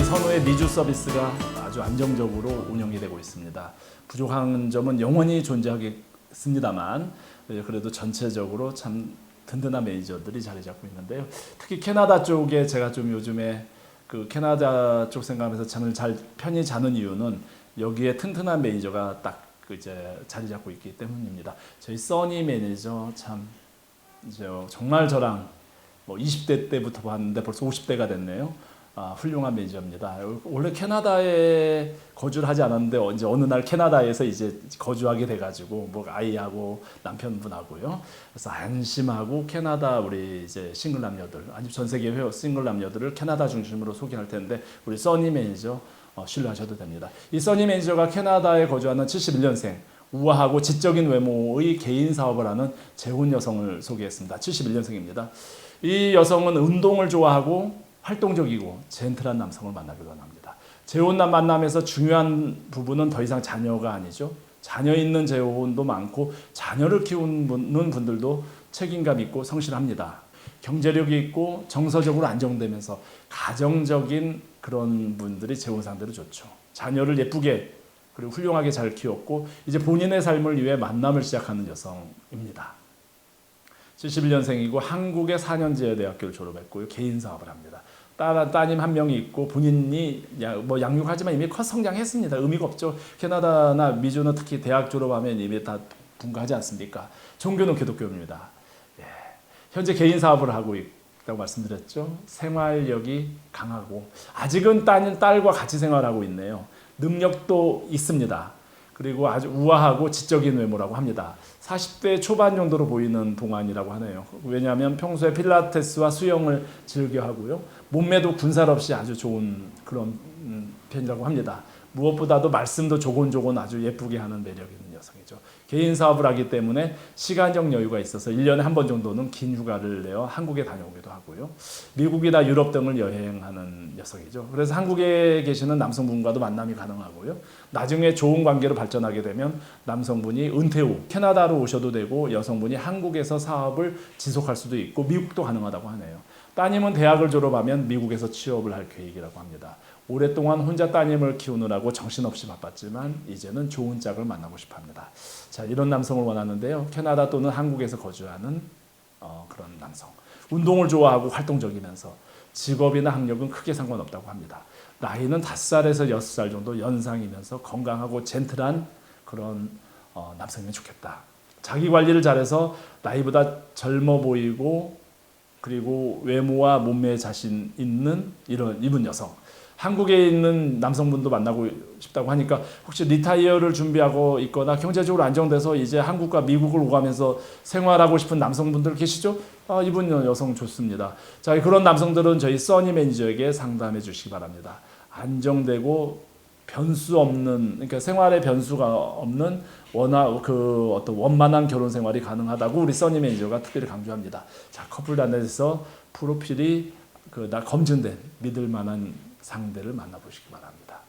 선호의 리주 서비스가 아주 안정적으로 운영이 되고 있습니다. 부족한 점은 영원히 존재하겠습니다만 예, 그래도 전체적으로 참 든든한 매니저들이 자리 잡고 있는데요. 특히 캐나다 쪽에 제가 좀 요즘에 그 캐나다 쪽 생각하면서 잠을 잘 편히 자는 이유는 여기에 튼튼한 매니저가 딱그 이제 자리 잡고 있기 때문입니다. 저희 써니 매니저 참 정말 저랑 뭐 20대 때부터 봤는데 벌써 50대가 됐네요. 아, 훌륭한 매니저입니다. 원래 캐나다에 거주를 하지 않았는데 이제 어느 날 캐나다에서 이제 거주하게 돼가지고 뭐 아이하고 남편분하고요. 그래서 안심하고 캐나다 우리 이제 싱글 남녀들 아니 전 세계 회원 싱글 남녀들을 캐나다 중심으로 소개할 텐데 우리 써니 매니저 어, 신뢰하셔도 됩니다. 이 써니 매니저가 캐나다에 거주하는 71년생 우아하고 지적인 외모의 개인 사업을 하는 재혼 여성을 소개했습니다. 71년생입니다. 이 여성은 운동을 좋아하고 활동적이고 젠틀한 남성을 만나기로 합니다. 재혼남 만남에서 중요한 부분은 더 이상 자녀가 아니죠. 자녀 있는 재혼도 많고 자녀를 키우는 분들도 책임감 있고 성실합니다. 경제력이 있고 정서적으로 안정되면서 가정적인 그런 분들이 재혼 상대로 좋죠. 자녀를 예쁘게 그리고 훌륭하게 잘 키웠고 이제 본인의 삶을 위해 만남을 시작하는 여성입니다. 71년생이고 한국의 4년제 대학교를 졸업했고요. 개인 사업을 합니다. 따, 따님 한 명이 있고 본인이 야, 뭐 양육하지만 이미 커 성장했습니다. 의미가 없죠. 캐나다나 미주는 특히 대학 졸업하면 이미 다 분가하지 않습니까? 종교는 기독교입니다. 예. 현재 개인 사업을 하고 있다고 말씀드렸죠. 생활력이 강하고 아직은 딸, 딸과 같이 생활하고 있네요. 능력도 있습니다. 그리고 아주 우아하고 지적인 외모라고 합니다. 40대 초반 정도로 보이는 동안이라고 하네요. 왜냐하면 평소에 필라테스와 수영을 즐겨 하고요. 몸매도 군살 없이 아주 좋은 그런 음, 편이라고 합니다. 무엇보다도 말씀도 조곤조곤 아주 예쁘게 하는 매력 있는 여성이죠. 개인 사업을 하기 때문에 시간적 여유가 있어서 1년에 한 번 정도는 긴 휴가를 내어 한국에 다녀오기도 하고요. 미국이나 유럽 등을 여행하는 여성이죠. 그래서 한국에 계시는 남성분과도 만남이 가능하고요. 나중에 좋은 관계로 발전하게 되면 남성분이 은퇴 후 캐나다로 오셔도 되고 여성분이 한국에서 사업을 지속할 수도 있고 미국도 가능하다고 하네요. 따님은 대학을 졸업하면 미국에서 취업을 할 계획이라고 합니다. 오랫동안 혼자 따님을 키우느라고 정신없이 바빴지만 이제는 좋은 짝을 만나고 싶어 합니다. 자, 이런 남성을 원하는데요. 캐나다 또는 한국에서 거주하는 어, 그런 남성. 운동을 좋아하고 활동적이면서 직업이나 학력은 크게 상관없다고 합니다. 나이는 5살에서 6살 정도 연상이면서 건강하고 젠틀한 그런 어, 남성이면 좋겠다. 자기 관리를 잘해서 나이보다 젊어 보이고 그리고 외모와 몸매에 자신 있는 이런 이분 여성. 한국에 있는 남성분도 만나고 싶다고 하니까 혹시 리타이어를 준비하고 있거나 경제적으로 안정돼서 이제 한국과 미국을 오가면서 생활하고 싶은 남성분들 계시죠? 아, 이분 여성 좋습니다. 자, 그런 남성들은 저희 써니 매니저에게 상담해 주시기 바랍니다. 안정되고 변수 없는 그러니까 생활에 변수가 없는 워낙 그 어떤 원만한 결혼 생활이 가능하다고 우리 써니 매니저가 특별히 강조합니다. 자, 커플단에서 프로필이 그 나 검증된 믿을 만한 상대를 만나보시기 바랍니다.